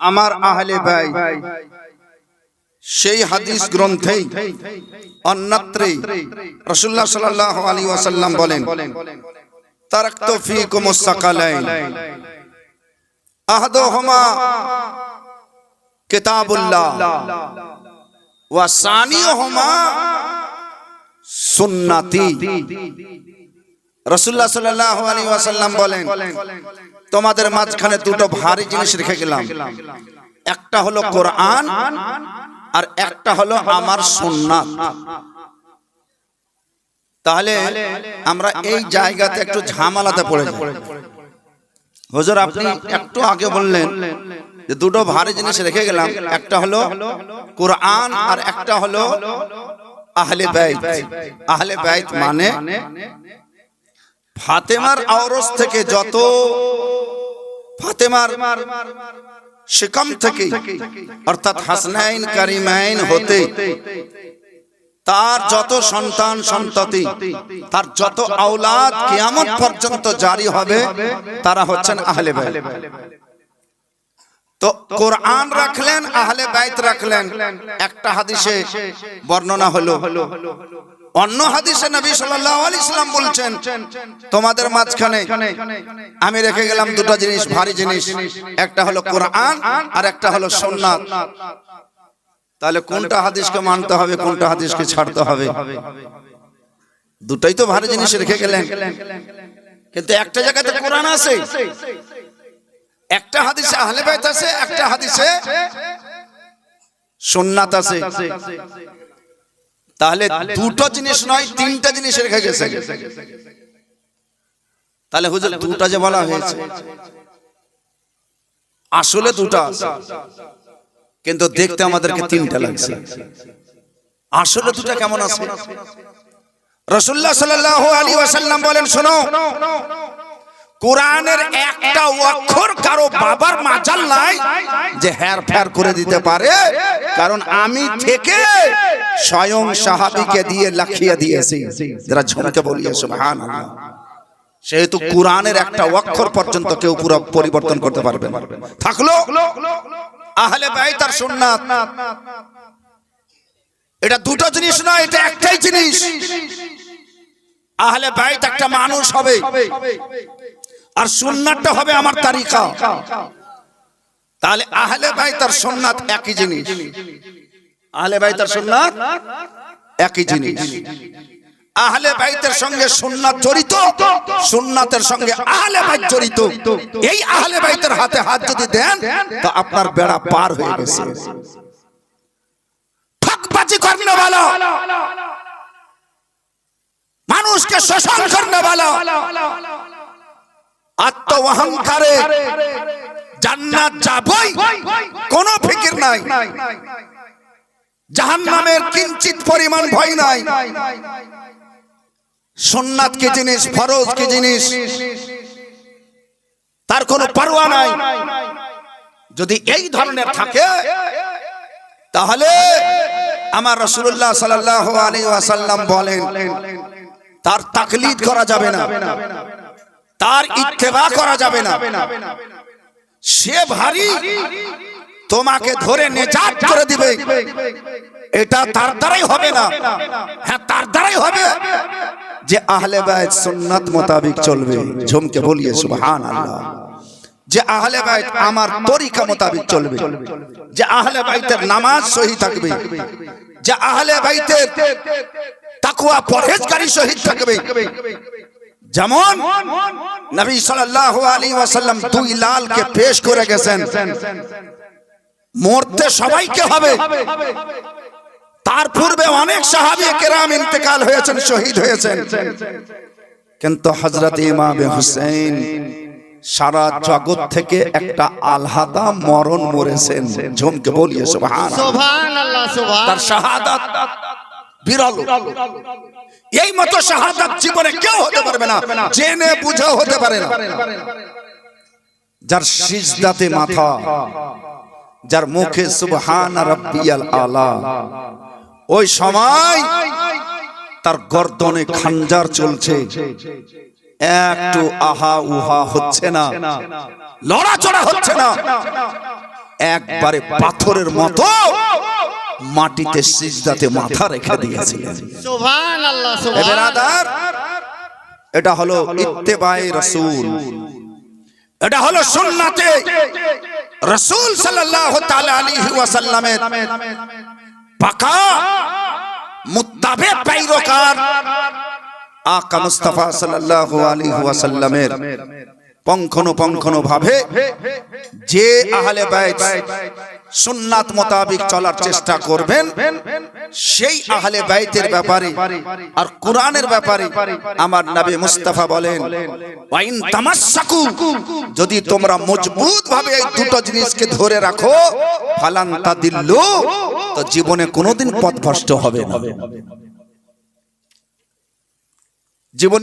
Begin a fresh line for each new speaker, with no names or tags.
আমার আহলে ভাই সেই হাদিস গ্রন্থেই অন্যত্রে রসুল্লাহ সাল্লাহ আলী ওয়াসাল্লাম বলেন তারাক্তু আহাদুহুমা কিতাবুল্লাহ। ওয়া সানিয়ুহুমা সুন্নতি। রসুল্লাহ সাল্লাহ আলী ওয়াসাল্লাম বলেন, তোমাদের মাঝখানে দুটো ভারী জিনিস রেখে গেলাম। একটা হলো কোরআন আর একটা হলো আমার সুন্নাত। তাহলে আমরা এই জায়গাতে একটু ঝামেলাতে পড়ে যাই। হুজুর, আপনি একটু আগে বললেন যে দুটো ভারী জিনিস রেখে গেলাম, একটা হলো কোরআন আর একটা হলো আহলে বাইত। আহলে বাইত মানে ফাতেমার আওরস থেকে যত ফাতেমার শিকম থেকে অর্থাৎ হাসনাইন কারিমাইন হতে তার যত সন্তান সন্ততি তার যত আওলাদ কিয়ামত পর্যন্ত জারি হবে তারা হচ্ছেন আহলে বাইত। তো কোরআন রাখলেন আহলে বাইত রাখলেন। একটা হাদিসে বর্ণনা হলো। অন্য হাদিসে নবী সাল্লাল্লাহু আলাইহি সাল্লাম বলছেন, তোমাদের মাঝখানে আমি রেখে গেলাম দুটো জিনিস, ভারী জিনিস। একটা হলো কোরআন আর একটা হলো সুন্নাত। তাহলে কোনটা হাদিসকে মানতে হবে, কোনটা হাদিসকে ছাড়তে হবে? দুটাই তো ভারী জিনিস রেখে গেলেন। কিন্তু একটা জায়গাতে কোরআন আছে। একটা হাদিসে আহলে বাইত আছে, একটা হাদিসে সুন্নাত আছে। তাহলে দুটো জিনিস নয় তিনটা জিনিস রেখে গেছে। তাহলে হুজুর দুটা যে বলা হয়েছে আসলে দুটা কিন্তু দেখতে আমাদেরকে তিনটা লাগছে। আসলে দুটা কেমন আছে? রসুল্লাহ সাল্লাল্লাহু আলাইহি ওয়াসাল্লাম বলেন শোনো। কোরআনের একটা অক্ষর কারও বাবার মাজাল নাই যে হের ফের করে দিতে পারে। কারণ আমি থেকে স্বয়ং সাহাবিকে দিয়ে লাখিয়ে দিয়েছি। যারা ঝুমকে বলিয়ে সুবহানাল্লাহ। সেহেতু কোরআনের একটা অক্ষর পর্যন্ত কেউ পুরো পরিবর্তন করতে পারবে থাকল আহলে বাইত আর সুন্নাত। এটা দুটো জিনিস নয় এটা একটাই জিনিস। আহলে বাইত একটা মানুষ হবে। আর সুন্নাতটা হবে আমার তারিকা তাহলে আহলে ভাই তার সোননাথ একই জিনিস। আহলে ভাই তার সোননাথ একই জিনিস। আহলে বাইতের সঙ্গে সুন্নাত জড়িত, সুন্নাতের সঙ্গে আহলে ভাই জড়িত। এই আহলে বাইতের হাতে হাত যদি দেন, তো আপনার বেড়া পার হয়ে গেছে। ঠকবাজি করনে ভালো। মানুষকে শোষণ করনে ভালো। আত্ম অহংকারে জান্নাত যাবই কোনো ফিকির নাই। জাহান্নামের কিঞ্চিত পরিমাণ ভয় নাই। সুন্নাত কি জিনিস ফরজ কি জিনিস তার কোনো পারোয়া নাই। যদি এই ধরনের থাকে তাহলে আমার রসুল্লাহ সাল্লাহ আলী ওয়াসাল্লাম বলেন তার তাকলিদ করা যাবে না। তার ইত্তেবা করা যাবে না। সে ভারী। তোমাকে ধরে নেজাত করে দিবে। এটা তার দ্বারাই হবে না। হ্যাঁ তার দ্বারাই হবে যে আহলে বাইত সুন্নাত মোতাবিক চলবে। ঝুমকে বলিয়ে সুবহান আল্লাহ যে আহলে বাইত আমার তরিকা মোতাবিক চলবে। যে আহলে বাইতের নামাজ সহি থাকবে। যে আহলে বাইতের তাকওয়া পরহেজগারি শহীদ থাকবে। যেমন নবী সাল্লাল্লাহু আলাইহি ওয়াসাল্লাম দুই লালকে পেশ করে গেছেন। মরতে সবাইকে হবে। তার পূর্বে অনেক সাহাবী কেরাম ইন্তেকাল হয়েছেন শহীদ হয়েছেন। কিন্তু হযরত ইমাম হুসেন সারা জগৎ থেকে একটা আলহাদা মরণ মরেছেন। ঝুমকে বলিয়ে সুবহান তার শাহাদাত এই মতো শাহাদাত জীবনে কেউ হতে পারবে না, জেনে বুঝে হতে পারে না। যার সিজদাতে মাথা, যার মুখে সুবহান রাব্বিয়াল আলা, ওই সময় তার গর্দনে খানজার চলছে। একটু আহা উহা হচ্ছে না, লড়াচড়া হচ্ছে না। একবারে পাথরের মতো মাটিতে সিজদাতে মাথা রেখে দিয়েছিলেন এটা হলো ইত্তেবায়ে রাসূল। এটা হলো সুন্নাতে রাসূল সাল্লাল্লাহু তাআলা আলাইহি ওয়াসাল্লামের পাকা মুত্তাবে পাইরকার আকা মুস্তাফা সাল্লাল্লাহু আলাইহি ওয়াসাল্লামের পঙ্খনো পঙ্খনো ভাবে, যে আহলে বাইত সুন্নাত মোতাবিক চলার চেষ্টা করবেন, সেই আহলে বাইতের ব্যাপারে আর কোরআনের ব্যাপারে আমার নবী মুস্তাফা বলেন, ওয়াইন তামাসসাকু যদি তোমরা মজবুত ভাবে এই দুটো জিনিসকে ধরে রাখো, ফালান তাদিল্লু, তো জীবনে কোনোদিন পথভ্রষ্ট হবে না। জীবনে